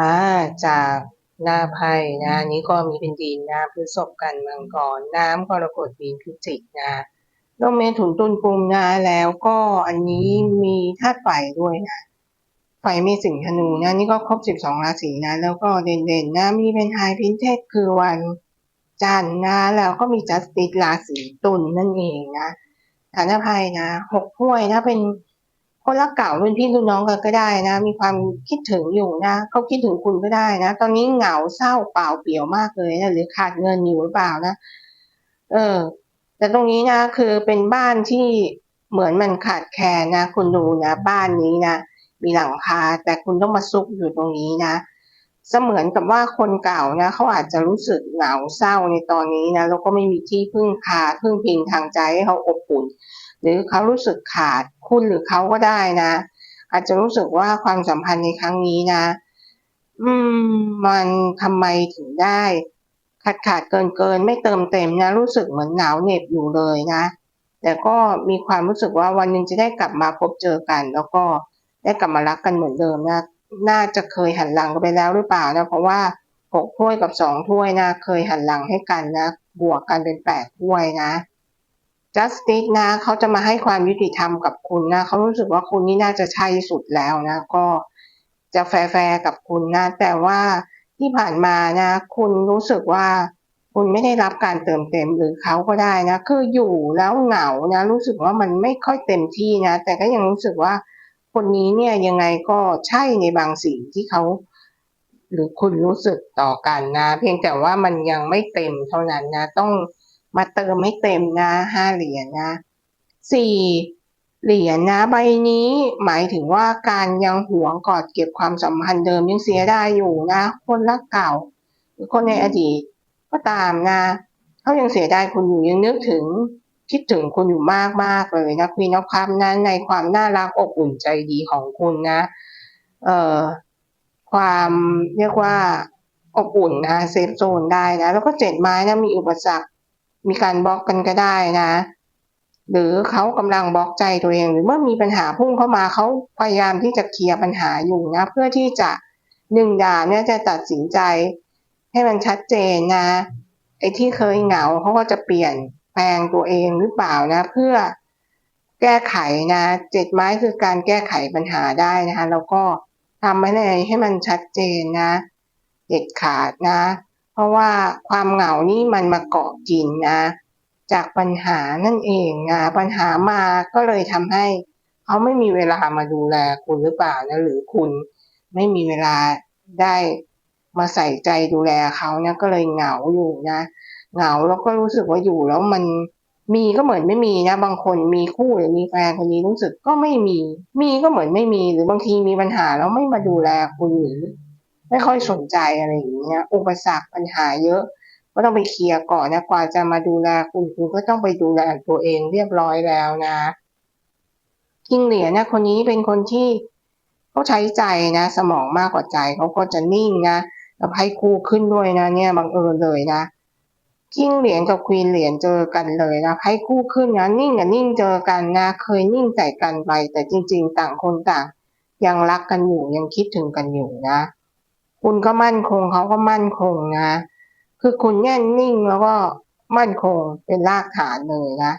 อ่าจากหน้าไพ่นะนี้ก็มีเป็นดินนะพฤษภกันมังกรน้ำกรกฎมีนพิจิกนะลงเมถุนตุลกุมนะแล้วก็อันนี้มีธาตุไฟด้วยนะไฟมีสิงห์ธนูนะนี่ก็ครบสิบสองราศีนะ แล้วก็เด่นๆนะมีเป็นไฮพินเทศคือวันจันทร์นะแล้วก็มีจัสติสราศีตุลนั่นเองนะฐานไพ่นะหกถ้วยนะเป็น คนรักเก่าเป็นพี่รุ่นน้องกันก็ได้นะ มีความคิดถึงอยู่นะเขาคิดถึงคุณก็ได้นะ ตอนนี้เหงาเศร้าเปล่าเปลี่ยวมากเลยนะหรือขาดเงินอยู่หรือเปล่านะ เออ แต่ตรงนี้นะคือเป็นบ้านที่เหมือนมันขาดแคลนนะ คุณดูนะ บ้านนี้นะมีหลังคาแต่คุณต้องมาซุกอยู่ตรงนี้นะ เสมือนกับว่าคนเก่านะเขาอาจจะรู้สึกเหงาเศร้าในตอนนี้นะแล้วก็ไม่มีที่พึ่งพาพึ่งพิงทางใจให้เขาอบอุ่น หรือเขารู้สึกขาดคุณหรือเขาก็ได้นะ อาจจะรู้สึกว่าความสัมพันธ์ในครั้งนี้นะ อืม มันทำไมถึงได้ ขาดขาดเกินเกินไม่เติมเต็มนะ รู้สึกเหมือนหนาวเหน็บอยู่เลยนะ แต่ก็มีความรู้สึกว่าวันหนึ่งจะได้กลับมาพบเจอกัน แล้วก็ได้กลับมารักกันเหมือนเดิมนะ น่าจะเคยหันหลังกันไปแล้วหรือเปล่านะเพราะว่าหกถ้วยกับสองถ้วยนะเคยหันหลังให้กันนะบวกกันเป็นแปดถ้วยนะ justice นะเขาจะมาให้ความยุติธรรมกับคุณนะเขารู้สึกว่าคุณนี่น่าจะใช่สุดแล้วนะ ก็จะแฟร์กับคุณนะ แต่ว่าที่ผ่านมานะ คุณรู้สึกว่าคุณไม่ได้รับการเติมเต็มหรือเขาก็ได้นะ คืออยู่แล้วเหงานะ รู้สึกว่ามันไม่ค่อยเต็มที่นะ แต่ก็ยังรู้สึกว่า คนนี้เนี่ยยังไงก็ใช่ในบางสิ่งที่เขา หรือคุณรู้สึกต่อกันนะ เพียงแต่ว่ามันยังไม่เต็มเท่านั้นนะ ต้องมาเติมให้เต็มนะห้าเหรียญนะสี่เหรียญนะใบนี้หมายถึงว่าการยังหวงกอดเก็บความสัมพันธ์เดิมยังเสียได้อยู่นะ คนรักเก่า หรือคนในอดีตก็ตามนะเขายังเสียดายคุณอยู่ยังนึกถึง คิดถึงคุณอยู่มากมากเลยนะคุยนความนั้นในความน่ารักอบอุ่นใจดีของคุณนะเอ่อความเรียกว่าอบอุ่นนะเซฟโซนได้นะแล้วก็เจ็ดไม้นะมีอุปสรรค มีการบล็อกกันก็ได้นะ หรือเขากำลังบล็อกใจตัวเอง หรือเมื่อมีปัญหาพุ่งเข้ามาเขาพยายามที่จะเคลียร์ปัญหาอยู่นะ เพื่อที่จะหนึ่งด่าเนี่ยจะตัดสินใจ ให้มันชัดเจนนะไอ้ที่เคยเหงาเขาก็จะเปลี่ยน แปลงตัวเองหรือเปล่านะ เพื่อแก้ไขนะเจ็ดไม้คือการแก้ไขปัญหาได้นะคะแล้วก็ทำให้ให้มันชัดเจนนะเด็ดขาดนะ เพราะว่าความเหงานี่มันมาเกาะกินนะ จากปัญหานั่นเองนะปัญหามาก็เลยทำให้เขาไม่มีเวลามาดูแลคุณหรือเปล่านะหรือคุณไม่มีเวลาได้มาใส่ใจดูแลเขานะก็เลยเหงาอยู่นะ เหงาแล้วก็รู้สึกว่าอยู่แล้วมันมีก็เหมือนไม่มีนะ บางคนมีคู่หรือมีแฟนคนนี้รู้สึกก็ไม่มี มีก็เหมือนไม่มีหรือบางทีมีปัญหาแล้วไม่มาดูแลคุณหรือไม่ค่อยสนใจอะไรอย่างเงี้ยอุปสรรคปัญหาเยอะ ก็ต้องไปเคลียร์ก่อนนะกว่าจะมาดูแลคุณคุณก็ต้องไปดูแลตัวเองเรียบร้อยแล้วนะกิงเหรียญนะคนนี้เป็นคนที่เขาใช้ใจนะ สมองมากกว่าใจเขาก็จะนิ่งนะแล้วให้คู่ขึ้นด้วยนะ เนี่ยบังเอิญเลยนะ กิ้งเหรียญกับควีนเหรียญเจอกันเลยนะให้คู่ขึ้นนะนิ่งกับนิ่งเจอกันนะเคยนิ่งใส่กันไป แต่จริง ๆ ต่างคนต่าง ยังรักกันอยู่ยังคิดถึงกันอยู่นะ คุณก็มั่นคงเขาก็มั่นคงนะ คือคุณแน่นนิ่งแล้วก็มั่นคงเป็นรากฐานเลยนะ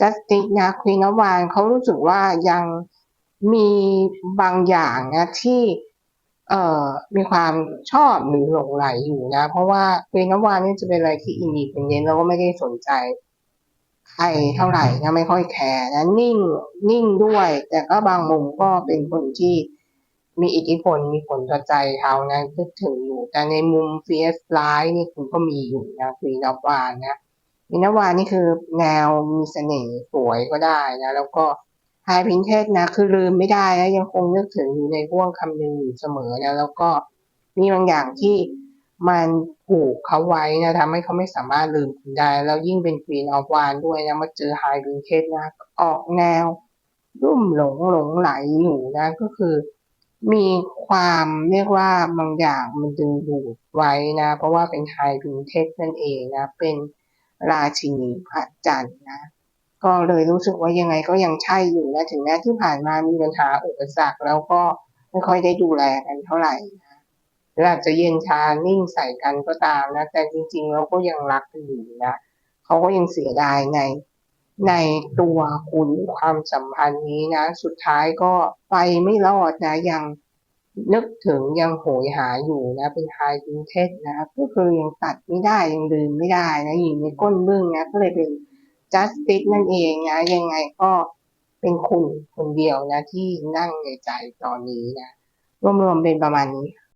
จัสติกนะควีนวานเขารู้สึกว่ายังมีบางอย่างนะที่ เอ่อมีความชอบหรือหลงไหลอยู่นะ เพราะว่าควีนวานนี่จะเป็นอะไรที่อินดีเป็นเย็นแล้วก็ไม่ได้สนใจใครเท่าไหร่นะไม่ค่อยแคร์นะนิ่งนิ่งด้วย แต่ก็บางมุมก็เป็นคนที่มีอิทธิพลมีผลต่อใจเขานะนึกถึงอยู่ แต่ในมุมเฟียสไลท์นี่คุณก็มีอยู่นะฟีนาวานนะฟีนาวานนี่คือแนวมีเสน่ห์สวยก็ได้นะ แล้วก็ ไฮพินเทสนะคือลืมไม่ได้นะยังคงนึกถึงอยู่ในห่วงคำนึงอยู่เสมอนะแล้วก็มีบางอย่างที่มันผูกเขาไว้นะทำให้เขาไม่สามารถลืมคุณได้ แล้วยิ่งเป็นฟีนออฟวานด้วยนะมาเจอไฮพินเทสนะออกแนวรุ่มหลงหลงไหลอยู่นะก็คือมีความเรียกว่าบางอย่างมันดึงดูดไว้นะ เพราะว่าเป็นไฮพินเทคนั่นเองนะ เป็นราชินีพระจันทร์นะ ก็เลยรู้สึกว่ายังไงก็ยังใช่อยู่นะถึงแม้ที่ผ่านมามีปัญหาอุปสรรคแล้วก็ไม่ค่อยได้ดูแลกันเท่าไหร่นะหรืออาจจะเย็นชานิ่งใส่กันก็ตามนะ แต่จริงๆเราก็ยังรักกันอยู่นะเขาก็ยังเสียดายในในตัวคุณความสัมพันธ์นี้นะ สุดท้ายก็ไปไม่รอดนะ ยังนึกถึงยังโหยหาอยู่นะ เป็นไฮดินเทสนะก็คือยังตัดไม่ได้ยังลืมไม่ได้นะอยู่ในก้นบึ้งนะก็เลยเป็น justice นั่นเองนะ ยังไงก็เป็นคุณคนเดียวนะที่นั่งในใจตอนนี้นะ รวมๆเป็นประมาณนี้